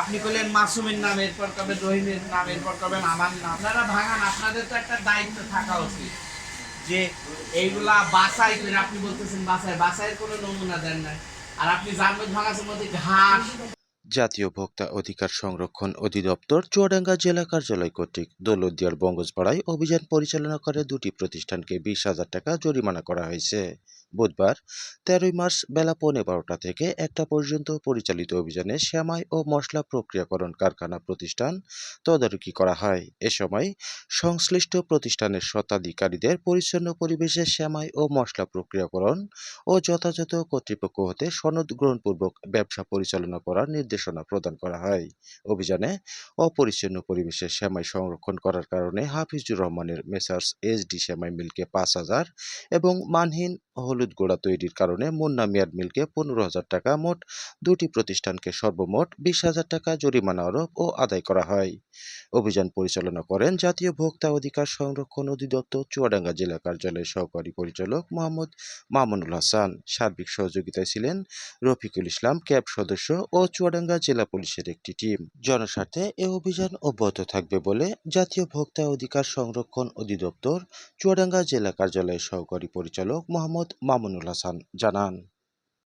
আপনি করলেন মাসুমের নাম, এরপর কবেন রহিমের নাম, এরপর কবেন আমার নাম। আপনারা ভাঙান, আপনাদের তো একটা দায়িত্ব থাকা উচিত যে এইগুলা বাসাই করে, আপনি বলতেছেন বাসায় বাসায়ের কোনো নমুনা দেন নাই। আর আপনি জানবেন ভাঙাছের মধ্যে ঘাস। জাতীয় ভোক্তা অধিকার সংরক্ষণ অধিদপ্তর চুয়াডাঙ্গা জেলা কার্যালয় কর্তৃক দৌলতদিয়ার বঙ্গজপাড়ায় অভিযান পরিচালনা করে দুটি প্রতিষ্ঠানকে বিশ হাজার টাকা জরিমানা করা হয়েছে। বুধবার, তেরোই মার্চ বেলা পৌনে বারোটা থেকে একটা পর্যন্ত পরিচালিত অভিযানে শ্যামাই ও মশলা প্রক্রিয়াকরণ কারখানা প্রতিষ্ঠান তদারকি করা হয়। এ সময় সংশ্লিষ্ট প্রতিষ্ঠানের স্বত্বাধিকারীদের পরিচ্ছন্ন পরিবেশে শ্যামাই ও মশলা প্রক্রিয়াকরণ ও যথাযথ কর্তৃপক্ষ হতে সনদ গ্রহণপূর্বক ব্যবসা পরিচালনা করার নির্দেশনা প্রদান করা হয়। অভিযানে অপরিচ্ছন্ন পরিবেশে শ্যামাই সংরক্ষণ করার কারণে হাফিজুর রহমানের মেসার্স এসডি শ্যামাই মিলকে পাঁচ হাজার এবং মানহীন হলুদ গোড়া তৈরির কারণে মুন্না মিয়ার মিলকে পনেরো হাজার টাকা মোট দুটি প্রতিষ্ঠানকে সর্বমোট বিশ হাজার টাকা জরিমানা আরোপ ও আদায় করা হয়। অভিযান পরিচালনা করেন জাতীয় ভোক্তা অধিকার সংরক্ষণ অধিদপ্তর চুয়াডাঙ্গা জেলা কার্যালয়ের সহকারী পরিচালক মোহাম্মদ মামুনুল হাসান। সার্বিক সহযোগিতায় ছিলেন রফিকুল ইসলাম ক্যাব সদস্য ও চুয়াডাঙ্গা জেলা পুলিশের একটি টিম। জনস্বার্থে এ অভিযান অব্যাহত থাকবে বলে জাতীয় ভোক্তা অধিকার সংরক্ষণ অধিদপ্তর চুয়াডাঙ্গা জেলা কার্যালয়ের সহকারী পরিচালক মোহাম্মদ মামুনুল হাসান জানান